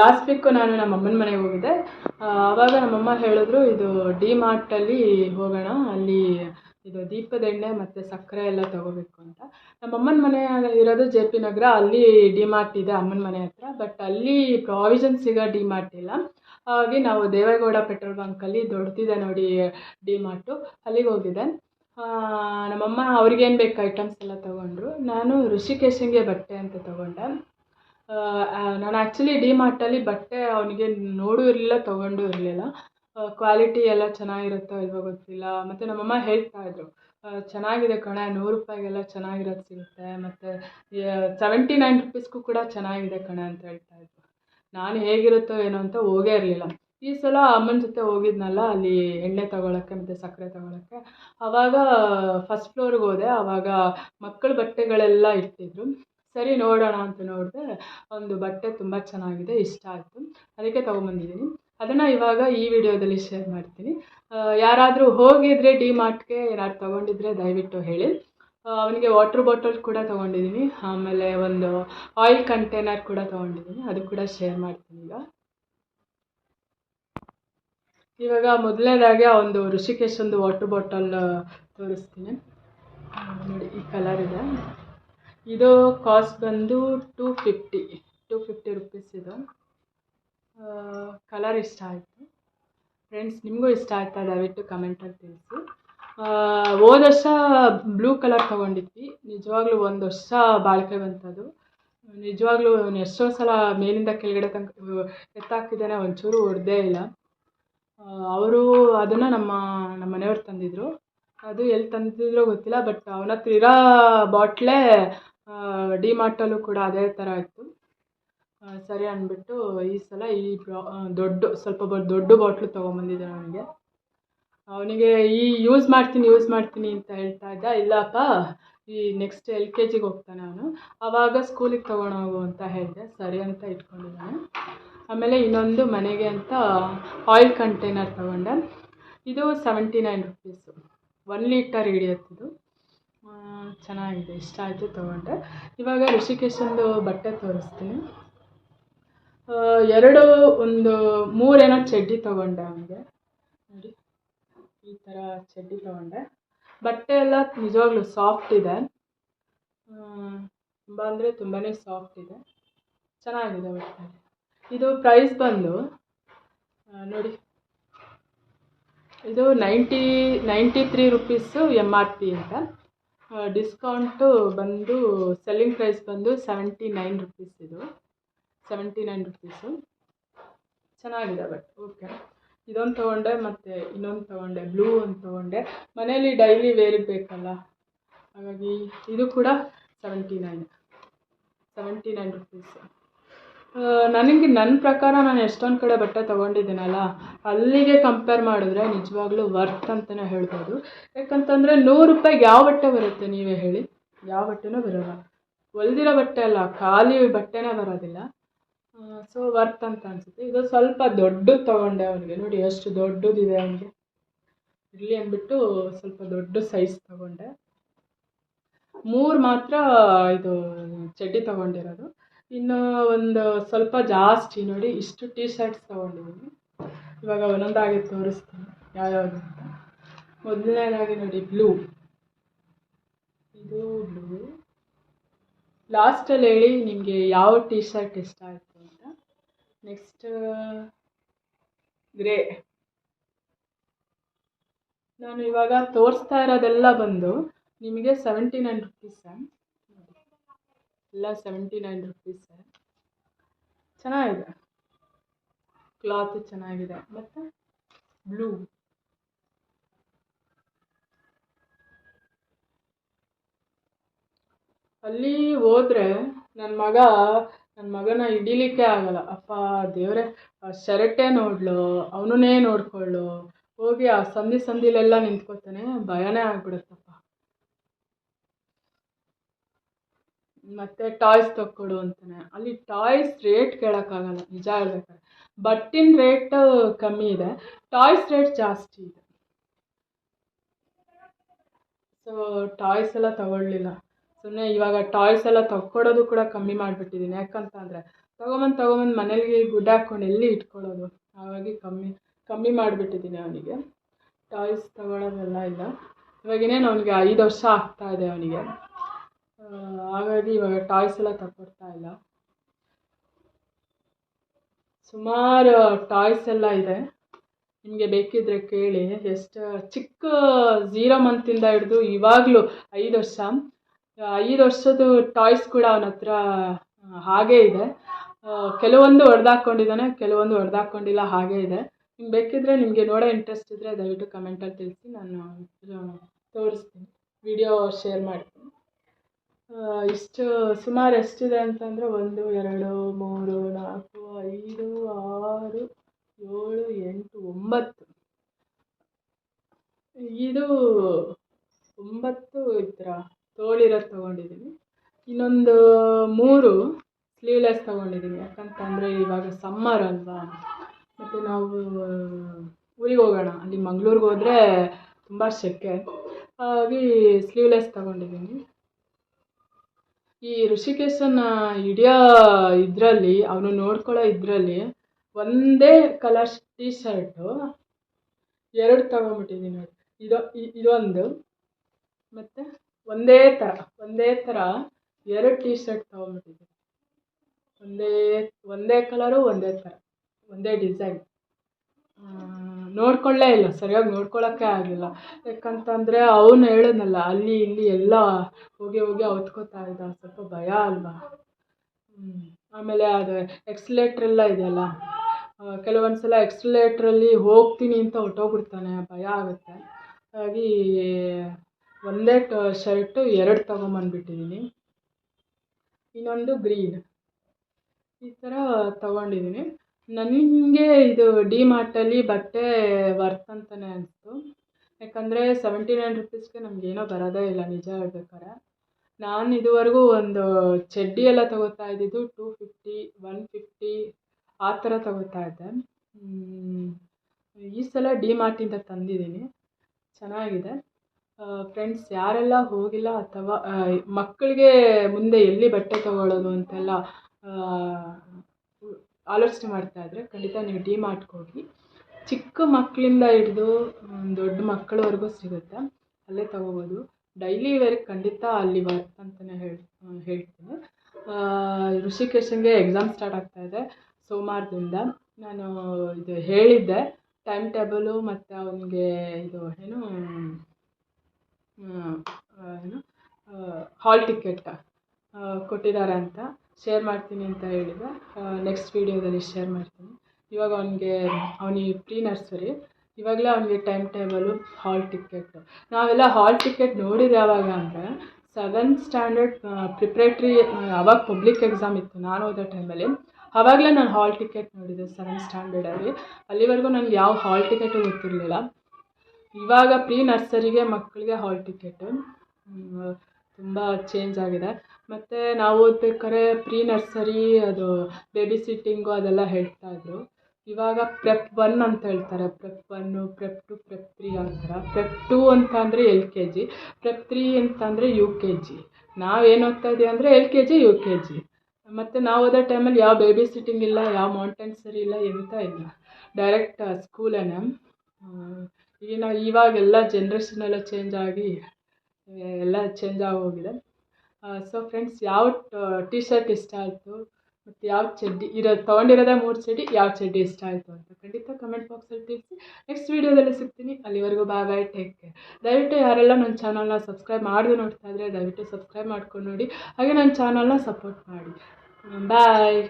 Last week ನಾನು ನಮ್ಮ ಅಮ್ಮನ ಮನೆಗೆ ಹೋಗಿದ್ದೆ. ಆವಾಗ ನಮ್ಮಮ್ಮ ಹೇಳಿದ್ರು, ಇದು ಡಿ ಮಾರ್ಟಲ್ಲಿ ಹೋಗೋಣ, ಅಲ್ಲಿ ಇದು ದೀಪದ ಎಣ್ಣೆ ಮತ್ತು ಸಕ್ಕರೆ ಎಲ್ಲ ತಗೋಬೇಕು ಅಂತ. ನಮ್ಮಮ್ಮನ ಮನೆ ಇರೋದು ಜೆ ಪಿ ನಗರ, ಅಲ್ಲಿ ಡಿ ಮಾರ್ಟ್ ಇದೆ ಅಮ್ಮನ ಮನೆ ಹತ್ರ ಬಟ್ ಅಲ್ಲಿ ಪ್ರಾವಿಷನ್ ಸಿಗೋ ಡಿ ಮಾರ್ಟ್ ಇಲ್ಲ. ಹಾಗಾಗಿ ನಾವು ದೇವೇಗೌಡ ಪೆಟ್ರೋಲ್ ಬಂಕಲ್ಲಿ ದೊಡ್ಡದಿದೆ ನೋಡಿ ಡಿ ಮಾರ್ಟು ಅಲ್ಲಿಗೆ ಹೋಗಿದ್ದೆ. ನಮ್ಮಮ್ಮ ಅವ್ರಿಗೇನು ಬೇಕು ಐಟಮ್ಸ್ ಎಲ್ಲ ತೊಗೊಂಡ್ರು. ನಾನು ಋಷಿಕೇಶನ್ಗೆ ಬಟ್ಟೆ ಅಂತ ತೊಗೊಂಡೆ. ನಾನು ಆ್ಯಕ್ಚುಲಿ ಡಿ ಮಾರ್ಟಲ್ಲಿ ಬಟ್ಟೆ ಅವನಿಗೆ ನೋಡೂ ಇರಲಿಲ್ಲ, ತೊಗೊಂಡೂ ಇರಲಿಲ್ಲ. ಕ್ವಾಲಿಟಿ ಎಲ್ಲ ಚೆನ್ನಾಗಿರುತ್ತೋ ಇಲ್ವೋ ಗೊತ್ತಿಲ್ಲ. ಮತ್ತು ನಮ್ಮಮ್ಮ ಹೇಳ್ತಾ ಚೆನ್ನಾಗಿದೆ ಕಣೆ, ನೂರು ರೂಪಾಯಿಗೆಲ್ಲ ಚೆನ್ನಾಗಿರೋದು ಸಿಗುತ್ತೆ. ಮತ್ತು ಸೆವೆಂಟಿ ನೈನ್ ರುಪೀಸ್ಗೂ ಕೂಡ ಚೆನ್ನಾಗಿದೆ ಕಣೆ ಅಂತ ಹೇಳ್ತಾ ಇದ್ರು. ನಾನು ಹೇಗಿರುತ್ತೋ ಏನೋ ಅಂತ ಹೋಗೇ ಇರಲಿಲ್ಲ. ಈ ಸಲ ಅಮ್ಮನ ಜೊತೆ ಹೋಗಿದ್ನಲ್ಲ, ಅಲ್ಲಿ ಎಣ್ಣೆ ತಗೊಳಕ್ಕೆ, ಮತ್ತು ಸಕ್ಕರೆ ತಗೊಳಕ್ಕೆ. ಆವಾಗ ಫಸ್ಟ್ ಫ್ಲೋರ್ಗೆ ಹೋದೆ. ಆವಾಗ ಮಕ್ಕಳ ಬಟ್ಟೆಗಳೆಲ್ಲ ಇಟ್ಟಿದ್ರು. ಸರಿ ನೋಡೋಣ ಅಂತ ನೋಡಿದೆ ಒಂದು ಬಟ್ಟೆ ತುಂಬ ಚೆನ್ನಾಗಿದೆ, ಇಷ್ಟ ಆಯಿತು. ಅದಕ್ಕೆ ತೊಗೊಂಬಂದಿದ್ದೀನಿ. ಅದನ್ನು ಇವಾಗ ಈ ವಿಡಿಯೋದಲ್ಲಿ ಶೇರ್ ಮಾಡ್ತೀನಿ. ಯಾರಾದರೂ ಹೋಗಿದ್ರೆ ಡಿ ಮಾರ್ಟ್ಗೆ ಏನಾದ್ರು ತೊಗೊಂಡಿದ್ರೆ ದಯವಿಟ್ಟು ಹೇಳಿ. ಅವನಿಗೆ ವಾಟ್ರ್ ಬಾಟಲ್ ಕೂಡ ತೊಗೊಂಡಿದ್ದೀನಿ. ಆಮೇಲೆ ಒಂದು ಆಯಿಲ್ ಕಂಟೈನರ್ ಕೂಡ ತೊಗೊಂಡಿದ್ದೀನಿ. ಅದು ಕೂಡ ಶೇರ್ ಮಾಡ್ತೀನಿ ಈಗ. ಇವಾಗ ಮೊದಲನೇದಾಗಿ ಒಂದು ಋಷಿಕೇಶ್ ಒಂದು ವಾಟ್ರ್ ಬಾಟಲ್ ತೋರಿಸ್ತೀನಿ. ನೋಡಿ, ಈ ಕಲರ್ ಇದೆ. ಇದು ಕಾಸ್ಟ್ ಬಂದು two fifty two fifty rupees ಇದು. ಕಲರ್ ಇಷ್ಟ ಆಯಿತು. ಫ್ರೆಂಡ್ಸ್ ನಿಮಗೂ ಇಷ್ಟ ಆಯ್ತಾ? ದಯವಿಟ್ಟು ಕಮೆಂಟಲ್ಲಿ ತಿಳಿಸಿ. ಹೋದ ವರ್ಷ ಬ್ಲೂ ಕಲರ್ ತೊಗೊಂಡಿದ್ವಿ. ನಿಜವಾಗ್ಲೂ ಒಂದು ವರ್ಷ ಬಾಳಿಕೆ ಬಂತದು. ನಿಜವಾಗ್ಲೂ ಎಷ್ಟೋ ಸಲ ಮೇಲಿಂದ ಕೆಳಗಡೆ ತನಕ ಎತ್ತಾಕಿದ್ದಾನೆ ಒಂಚೂರು ಹೊಡೆದೇ ಇಲ್ಲ. ಅವರು ಅದನ್ನು ನಮ್ಮ ನಮ್ಮ ಮನೆಯವ್ರು ತಂದಿದ್ರು. ಅದು ಎಲ್ಲಿ ತಂದಿದ್ರೋ ಗೊತ್ತಿಲ್ಲ ಬಟ್ ಅವನ ಹತ್ರ ಇರೋ ಬಾಟ್ಲೇ ಡಿ ಮಾರ್ಟಲ್ಲೂ ಕೂಡ ಅದೇ ಥರ ಇತ್ತು. ಸರಿ ಅಂದ್ಬಿಟ್ಟು ಈ ಸಲ ಈ ದೊಡ್ಡ ಸ್ವಲ್ಪ ಬ ದೊಡ್ಡ ಬಾಟ್ಲು ತೊಗೊಂಬಂದಿದ್ದೆ ನನಗೆ. ಅವನಿಗೆ ಈ ಯೂಸ್ ಮಾಡ್ತೀನಿ ಯೂಸ್ ಮಾಡ್ತೀನಿ ಅಂತ ಹೇಳ್ತಾ ಇದ್ದ. ಇಲ್ಲಪ್ಪ ಈ ನೆಕ್ಸ್ಟ್ ಎಲ್ ಕೆ ಜಿಗೆ ಹೋಗ್ತಾನೆ ಅವನು ಆವಾಗ ಸ್ಕೂಲಿಗೆ ತೊಗೊಂಡೋಗು ಅಂತ ಹೇಳಿದೆ. ಸರಿ ಅಂತ ಇಟ್ಕೊಂಡಿದ್ದಾನೆ. ಆಮೇಲೆ ಇನ್ನೊಂದು ಮನೆಗೆ ಅಂತ ಆಯಿಲ್ ಕಂಟೈನರ್ ತೊಗೊಂಡೆ. ಇದು seventy nine rupees one litre ಹಿಡಿಯುತ್ತಿದ್ದು. ಆ, ಚೆನ್ನಾಗಿದೆ. ಇಷ್ಟ ಆಯಿತು ತೊಗೊಂಡೆ ಇವಾಗ ಋಷಿಕೇಶಂದು ಬಟ್ಟೆ ತೋರಿಸ್ತೀನಿ. ಎರಡು, ಒಂದು, ಮೂರೇನೋ ಚಡ್ಡಿ ತೊಗೊಂಡೆ ಅವನಿಗೆ. ನೋಡಿ, ಈ ಥರ ಚಡ್ಡಿ ತೊಗೊಂಡೆ. ಬಟ್ಟೆ ಎಲ್ಲ ನಿಜವಾಗ್ಲೂ ಸಾಫ್ಟ್ ಇದೆ. ತುಂಬ ಅಂದರೆ ತುಂಬಾ ಸಾಫ್ಟ್ ಇದೆ. ಚೆನ್ನಾಗಿದೆ ಬಟ್ಟೆ. ಇದು ಪ್ರೈಸ್ ಬಂದು ನೋಡಿ. ಇದು ninety ninety three rupees M R P ಅಂತ. ಡಿಸ್ಕೌಂಟು ಬಂದು ಸೆಲ್ಲಿಂಗ್ ಪ್ರೈಸ್ ಬಂದು ಸೆವೆಂಟಿ ನೈನ್ ರುಪೀಸ್ ಇದು. ಸೆವೆಂಟಿ ನೈನ್ ರುಪೀಸು ಚೆನ್ನಾಗಿದೆ ಬಟ್ ಓಕೆ ಇದೊಂದು ತೊಗೊಂಡೆ, ಮತ್ತು ಇನ್ನೊಂದು ತೊಗೊಂಡೆ ಬ್ಲೂ ಒಂದು ತೊಗೊಂಡೆ. ಮನೇಲಿ ಡೈಲಿ ವೇರ್ ಬೇಕಲ್ಲ, ಹಾಗಾಗಿ ಇದು ಕೂಡ seventy nine seventy nine rupees ನನಗೆ ನನ್ನ ಪ್ರಕಾರ ನಾನು ಎಷ್ಟೊಂದು ಕಡೆ ಬಟ್ಟೆ ತೊಗೊಂಡಿದ್ದೀನಲ್ಲ, ಅಲ್ಲಿಗೆ ಕಂಪೇರ್ ಮಾಡಿದ್ರೆ ನಿಜವಾಗ್ಲೂ ವರ್ತ್ ಅಂತಲೇ ಹೇಳ್ಬೋದು. ಯಾಕಂತಂದರೆ ನೂರು ರೂಪಾಯಿಗೆ ಯಾವ ಬಟ್ಟೆ ಬರುತ್ತೆ ನೀವೇ ಹೇಳಿ? ಯಾವ ಬಟ್ಟೆನೂ ಬರೋಲ್ಲ. ಹೊಲ್ದಿರೋ ಬಟ್ಟೆ ಅಲ್ಲ, ಖಾಲಿ ಬಟ್ಟೆನೇ ಬರೋದಿಲ್ಲ. ಸೊ ವರ್ತ್ ಅಂತ ಅನಿಸುತ್ತೆ. ಇದು ಸ್ವಲ್ಪ ದೊಡ್ಡದು ತೊಗೊಂಡೆ ಅವನಿಗೆ. ನೋಡಿ ಎಷ್ಟು ದೊಡ್ಡದಿದೆ ಅವನಿಗೆ. ಇರಲಿ ಅಂದ್ಬಿಟ್ಟು ಸ್ವಲ್ಪ ದೊಡ್ಡ ಸೈಜ್ ತೊಗೊಂಡೆ. ಮೂರು ಮಾತ್ರ ಇದು ಚಡ್ಡಿ ತೊಗೊಂಡಿರೋದು. ಇನ್ನು ಒಂದು ಸ್ವಲ್ಪ ಜಾಸ್ತಿ ನೋಡಿ, ಇಷ್ಟು ಟೀ ಶರ್ಟ್ಸ್ ತೊಗೊಂಡಿದ್ದೀನಿ. ಇವಾಗ ಒಂದೊಂದಾಗಿ ತೋರಿಸ್ತೀನಿ, ಯಾವ್ಯಾವುದು ಅಂತ. ಮೊದಲನೇದಾಗಿ ನೋಡಿ ಬ್ಲೂ ಇದು ಬ್ಲೂ ಲಾಸ್ಟಲ್ಲಿ ಹೇಳಿ, ನಿಮಗೆ ಯಾವ ಟೀ ಶರ್ಟ್ ಇಷ್ಟ ಆಯಿತು ಅಂತ. ನೆಕ್ಸ್ಟ್ ಗ್ರೇ ನಾನು ಇವಾಗ ತೋರಿಸ್ತಾ ಇರೋದೆಲ್ಲ ಬಂದು ನಿಮಗೆ ಸೆವೆಂಟಿ ನೈನ್ ರುಪೀಸ ಎಲ್ಲ ಸೆವೆಂಟಿ ನೈನ್ ರುಪೀಸ್ ಚೆನ್ನಾಗಿದೆ. ಕ್ಲಾತ್ ಚೆನ್ನಾಗಿದೆ. ಮತ್ತು ಬ್ಲೂ ಅಲ್ಲಿ ಹೋದ್ರೆ ನನ್ನ ಮಗ ನನ್ನ ಮಗನ ಹಿಡೀಲಿಕ್ಕೆ ಆಗಲ್ಲ. ಅಪ್ಪ, ದೇವರೇ ಶರ್ಟೇ ನೋಡ್ಲು ಅವನೇ ನೋಡ್ಕೊಳ್ಳು. ಹೋಗಿ ಆ ಸಂದಿ ಸಂದಿಲೆಲ್ಲ ನಿಂತ್ಕೋತಾನೆ, ಭಯನೇ ಆಗ್ಬಿಡುತ್ತಪ್ಪ ಮತ್ತೆ ಟಾಯ್ಸ್ ತಕ್ಕೊಡು ಅಂತಾನೆ. ಅಲ್ಲಿ ಟಾಯ್ಸ್ ರೇಟ್ ಕೇಳೋಕ್ಕಾಗಲ್ಲ, ನಿಜ ಹೇಳ್ಬೇಕಾದ್ರೆ. ಬಟ್ಟಿನ ರೇಟ್ ಕಮ್ಮಿ ಇದೆ, ಟಾಯ್ಸ್ ರೇಟ್ ಜಾಸ್ತಿ ಇದೆ. ಸೊ ಟಾಯ್ಸ್ ಎಲ್ಲ ತಗೊಳ್ಳಿಲ್ಲ. ಸುಮ್ಮನೆ ಇವಾಗ ಟಾಯ್ಸ್ ಎಲ್ಲ ತಕ್ಕೊಡೋದು ಕೂಡ ಕಮ್ಮಿ ಮಾಡಿಬಿಟ್ಟಿದ್ದೀನಿ ಯಾಕಂತಂದರೆ ತೊಗೊಂಬಂದು ತೊಗೊಂಬಂದು ಮನೇಲಿ ಗುಡ್ಡ ಹಾಕ್ಕೊಂಡು ಎಲ್ಲಿ ಇಟ್ಕೊಳ್ಳೋದು? ಹಾಗಾಗಿ ಕಮ್ಮಿ ಕಮ್ಮಿ ಮಾಡಿಬಿಟ್ಟಿದ್ದೀನಿ ಅವನಿಗೆ. ಟಾಯ್ಸ್ ತಗೊಳ್ಳೋದೆಲ್ಲ ಇಲ್ಲ. ಇವಾಗಿನೇನು ಅವನಿಗೆ ಐದು ವರ್ಷ ಆಗ್ತಾ ಇದೆ ಅವನಿಗೆ. ಹಾಗಾಗಿ ಇವಾಗ ಟಾಯ್ಸ್ ಎಲ್ಲ ತಗೊಡ್ತಾ ಇಲ್ಲ. ಸುಮಾರು ಟಾಯ್ಸ್ ಎಲ್ಲ ಇದೆ. ನಿಮಗೆ ಬೇಕಿದ್ರೆ ಕೇಳಿ, ಎಷ್ಟು ಚಿಕ್ಕ ಝೀರೋ ಮಂತಿಂದ ಹಿಡಿದು ಇವಾಗಲೂ ಐದು ವರ್ಷ. ಐದು ವರ್ಷದ ಟಾಯ್ಸ್ ಕೂಡ ಅವನ ಹತ್ರ ಹಾಗೇ ಇದೆ. ಕೆಲವೊಂದು ಹೊಡೆದಾಕೊಂಡಿದ್ದಾನೆ, ಕೆಲವೊಂದು ಹೊಡೆದಾಕೊಂಡಿಲ್ಲ, ಹಾಗೇ ಇದೆ. ನಿಮ್ಗೆ ಬೇಕಿದ್ರೆ ನಿಮಗೆ ನೋಡೋ ಇಂಟ್ರೆಸ್ಟ್ ಇದ್ದರೆ ದಯವಿಟ್ಟು ಕಮೆಂಟಲ್ಲಿ ತಿಳಿಸಿ, ನಾನು ತೋರಿಸ್ತೀನಿ. ವಿಡಿಯೋ ಶೇರ್ ಮಾಡ್ತೀನಿ. ಇಷ್ಟು ಸುಮಾರು ಎಷ್ಟಿದೆ ಅಂತಂದರೆ ಒಂದು, ಎರಡು, ಮೂರು, ನಾಲ್ಕು, ಐದು, ಆರು, ಏಳು, ಎಂಟು, ಒಂಬತ್ತು. ಇದು ಒಂಬತ್ತು ಥರ ತೋಳಿರೋದು ತೊಗೊಂಡಿದ್ದೀನಿ ಇನ್ನೊಂದು ಮೂರು ಸ್ಲೀವ್ಲೆಸ್ ತೊಗೊಂಡಿದ್ದೀನಿ ಯಾಕಂತಂದರೆ ಇವಾಗ ಸಮ್ಮರ್ ಅಲ್ವಾ? ಮತ್ತು ನಾವು ಊರಿಗೆ ಹೋಗೋಣ. ಅಲ್ಲಿ ಮಂಗ್ಳೂರಿಗೆ ಹೋದರೆ ತುಂಬ ಸೆಕೆ. ಹಾಗಾಗಿ ಸ್ಲೀವ್ಲೆಸ್ ತೊಗೊಂಡಿದ್ದೀನಿ ಈ ಋಷಿಕೇಶನ ಹಿಡಿಯೋ ಇದರಲ್ಲಿ, ಅವನು ನೋಡ್ಕೊಳ್ಳೋ ಇದರಲ್ಲಿ ಒಂದೇ ಕಲರ್ ಟೀ ಶರ್ಟು ಎರಡು ತಗೊಂಬಿಟ್ಟಿದ್ದೀನಿ ನೋಡಿ. ಇದು ಇದೊಂದು ಮತ್ತು ಒಂದೇ ಥರ ಒಂದೇ ಥರ ಎರಡು ಟೀ ಶರ್ಟ್ ತೊಗೊಂಬಿಟ್ಟಿದ್ದೀನಿ. ಒಂದೇ ಒಂದೇ ಕಲರು ಒಂದೇ ಥರ ಒಂದೇ ಡಿಸೈನ್ ನೋಡ್ಕೊಳ್ಳೇ ಇಲ್ಲ, ಸರಿಯಾಗಿ ನೋಡ್ಕೊಳ್ಳೋಕ್ಕೆ ಆಗಲಿಲ್ಲ ಯಾಕಂತಂದರೆ ಅವನು ಹೇಳಿದ್ನಲ್ಲ ಅಲ್ಲಿ ಇಲ್ಲಿ ಎಲ್ಲ ಹೋಗಿ ಹೋಗಿ ಅವತ್ಕೋತಾ ಇದ್ದ, ಸ್ವಲ್ಪ ಭಯ ಅಲ್ವಾ. ಆಮೇಲೆ ಅದು ಎಕ್ಸ್ಲೇಟ್ರೆಲ್ಲ ಇದೆಯಲ್ಲ ಕೆಲವೊಂದು ಸಲ ಎಕ್ಸ್ಲೇಟ್ರಲ್ಲಿ ಹೋಗ್ತೀನಿ ಅಂತ ಹೊಟ್ಟೋಗ್ಬಿಡ್ತಾನೆ ಭಯ ಆಗುತ್ತೆ. ಹಾಗಾಗಿ ಒಂದೇ ಟ, ಶರ್ಟು ಎರಡು ತೊಗೊಂಬಂದ್ಬಿಟ್ಟಿದ್ದೀನಿ ಇನ್ನೊಂದು ಗ್ರೀನ್ ಈ ಥರ ತೊಗೊಂಡಿದ್ದೀನಿ ನನಗೆ ಇದು ಡಿ ಮಾರ್ಟಲ್ಲಿ ಬಟ್ಟೆ ವರ್ತ್ ಅಂತಲೇ ಅನಿಸ್ತು. ಯಾಕಂದರೆ ಸೆವೆಂಟಿ ನೈನ್ ರುಪೀಸ್ಗೆ ನಮಗೇನೋ ಬರೋದೇ ಇಲ್ಲ, ನಿಜ ಹೇಳ್ಬೇಕಾದ್ರೆ. ನಾನು ಇದುವರೆಗೂ ಒಂದು ಚಡ್ಡಿ ಎಲ್ಲ ತಗೋತಾ ಇದ್ದಿದ್ದು ಟೂ ಫಿಫ್ಟಿ ಒನ್ ಫಿಫ್ಟಿ ಆ ಥರ ತಗೋತಾ ಇದ್ದೆ. ಈ ಸಲ ಡಿ ಮಾರ್ಟಿಂದ ತಂದಿದ್ದೀನಿ. ಚೆನ್ನಾಗಿದೆ. ಫ್ರೆಂಡ್ಸ್ ಯಾರೆಲ್ಲ ಹೋಗಿಲ್ಲ ಅಥವಾ ಮಕ್ಕಳಿಗೆ ಮುಂದೆ ಎಲ್ಲಿ ಬಟ್ಟೆ ತಗೊಳ್ಳೋದು ಅಂತೆಲ್ಲ ಆಲೋಚನೆ ಮಾಡ್ತಾ ಇದ್ದರೆ ಖಂಡಿತ ನೀವು ಡಿ ಮಾರ್ಟ್ಗೆ ಹೋಗಿ. ಚಿಕ್ಕ ಮಕ್ಕಳಿಂದ ಹಿಡಿದು ದೊಡ್ಡ ಮಕ್ಕಳವರೆಗೂ ಸಿಗುತ್ತೆ. ಅಲ್ಲೇ ತಗೋಬೋದು. ಡೈಲಿ ವೇರ್ ಖಂಡಿತ ಅಲ್ಲಿ ವರ್ತ್ ಅಂತಲೇ ಹೇಳಿ ಹೇಳ್ತೀನಿ. ಋಷಿಕೇಶನ್ಗೆ ಎಕ್ಸಾಮ್ ಸ್ಟಾರ್ಟ್ ಆಗ್ತಾ ಇದೆ ಸೋಮವಾರದಿಂದ. ನಾನು ಇದು ಹೇಳಿದ್ದೆ. ಟೈಮ್ ಟೇಬಲು ಮತ್ತು ಅವನಿಗೆ ಇದು ಏನು ಏನು ಹಾಲ್ ಟಿಕೆಟ್ ಕೊಟ್ಟಿದ್ದಾರೆ ಅಂತ. ಶೇರ್ ಮಾಡ್ತೀನಿ ಅಂತ ಹೇಳಿದ. ನೆಕ್ಸ್ಟ್ ವೀಡಿಯೋದಲ್ಲಿ ಶೇರ್ ಮಾಡ್ತೀನಿ. ಇವಾಗ ಅವನಿಗೆ ಅವನಿಗೆ ಪ್ರೀ ನರ್ಸರಿ ಇವಾಗಲೇ ಅವನಿಗೆ ಟೈಮ್ ಟೇಬಲು ಹಾಲ್ ಟಿಕೆಟ್ ನಾವೆಲ್ಲ ಹಾಲ್ ಟಿಕೆಟ್ ನೋಡಿದ ಯಾವಾಗ ಅಂದರೆ ಸೆವೆಂತ್ ಸ್ಟ್ಯಾಂಡರ್ಡ್ ಪ್ರಿಪ್ರೇಟ್ರಿ ಅವಾಗ ಪಬ್ಲಿಕ್ ಎಕ್ಸಾಮ್ ಇತ್ತು ನಾನು ಓದೋ ಟೈಮಲ್ಲಿ ಅವಾಗಲೇ ನಾನು ಹಾಲ್ ಟಿಕೆಟ್ ನೋಡಿದೆ ಸೆವೆಂತ್ ಸ್ಟ್ಯಾಂಡರ್ಡಲ್ಲಿ ಅಲ್ಲಿವರೆಗೂ ನನಗೆ ಯಾವ ಹಾಲ್ ಟಿಕೆಟು ಗೊತ್ತಿರಲಿಲ್ಲ. ಇವಾಗ ಪ್ರೀ ನರ್ಸರಿಗೆ ಮಕ್ಕಳಿಗೆ ಹಾಲ್ ಟಿಕೆಟು ತುಂಬ ಚೇಂಜ್ ಆಗಿದೆ. ಮತ್ತು ನಾವು ಓದ್ಬೇಕಾದ್ರೆ ಪ್ರೀ ನರ್ಸರಿ ಅದು ಬೇಬಿ ಸಿಟ್ಟಿಂಗು ಅದೆಲ್ಲ ಹೇಳ್ತಾಯಿದ್ರು ಇವಾಗ ಪ್ರೆಪ್ ಒನ್ ಅಂತ ಹೇಳ್ತಾರೆ. Prep one prep two prep three ಅಂತಾರೆ. ಪ್ರೆಪ್ ಟು ಅಂತ ಅಂದರೆ L K G prep three ಅಂತಂದರೆ ಯು ಕೆ ಜಿ ನಾವೇನು ಓದ್ತಾ ಇದ್ದೀವಿ ಅಂದರೆ L K G U K G ಮತ್ತು ನಾವು ಓದೋ ಟೈಮಲ್ಲಿ ಯಾವ ಬೇಬಿ ಸಿಟ್ಟಿಂಗ್ ಇಲ್ಲ, ಯಾವ ಮೌಂಟೇನ್ಸರಿ ಇಲ್ಲ ಎಂತ ಇಲ್ಲ. ಡೈರೆಕ್ಟ್ ಸ್ಕೂಲೇ ಈಗಿನ ಇವಾಗೆಲ್ಲ ಜನ್ರೇಷನ್ ಎಲ್ಲ ಚೇಂಜ್ ಆಗಿ ಎಲ್ಲ ಚೇಂಜ್ ಆಗೋಗಿದೆ. ಸೊ ಫ್ರೆಂಡ್ಸ್ ಯಾವ ಟಿ ಶರ್ಟ್ ಇಷ್ಟ ಆಯಿತು? ಮತ್ತು ಯಾವ ಚಡ್ಡಿ ಇರೋ, ತೊಗೊಂಡಿರೋದೇ ಮೂರು ಚಡ್ಡಿ, ಯಾವ ಚಡ್ಡಿ ಇಷ್ಟ ಆಯಿತು ಅಂತ ಖಂಡಿತ ಕಮೆಂಟ್ ಬಾಕ್ಸಲ್ಲಿ ತಿಳಿಸಿ. ನೆಕ್ಸ್ಟ್ ವೀಡಿಯೋದಲ್ಲಿ ಸಿಗ್ತೀನಿ. ಅಲ್ಲಿವರೆಗೂ ಬಾಯ್ ಬಾಯ್ ಟೇಕ್ ಕೇರ್ ದಯವಿಟ್ಟು ಯಾರೆಲ್ಲ ನನ್ನ ಚಾನಲ್ನ ಸಬ್ಸ್ಕ್ರೈಬ್ ಮಾಡಿದ್ರು ನೋಡ್ತಾ ಇದ್ದರೆ ದಯವಿಟ್ಟು ಸಬ್ಸ್ಕ್ರೈಬ್ ಮಾಡ್ಕೊಂಡು ನೋಡಿ. ಹಾಗೆ ನನ್ನ ಚಾನಲ್ನ ಸಪೋರ್ಟ್ ಮಾಡಿ. ಬಾಯ್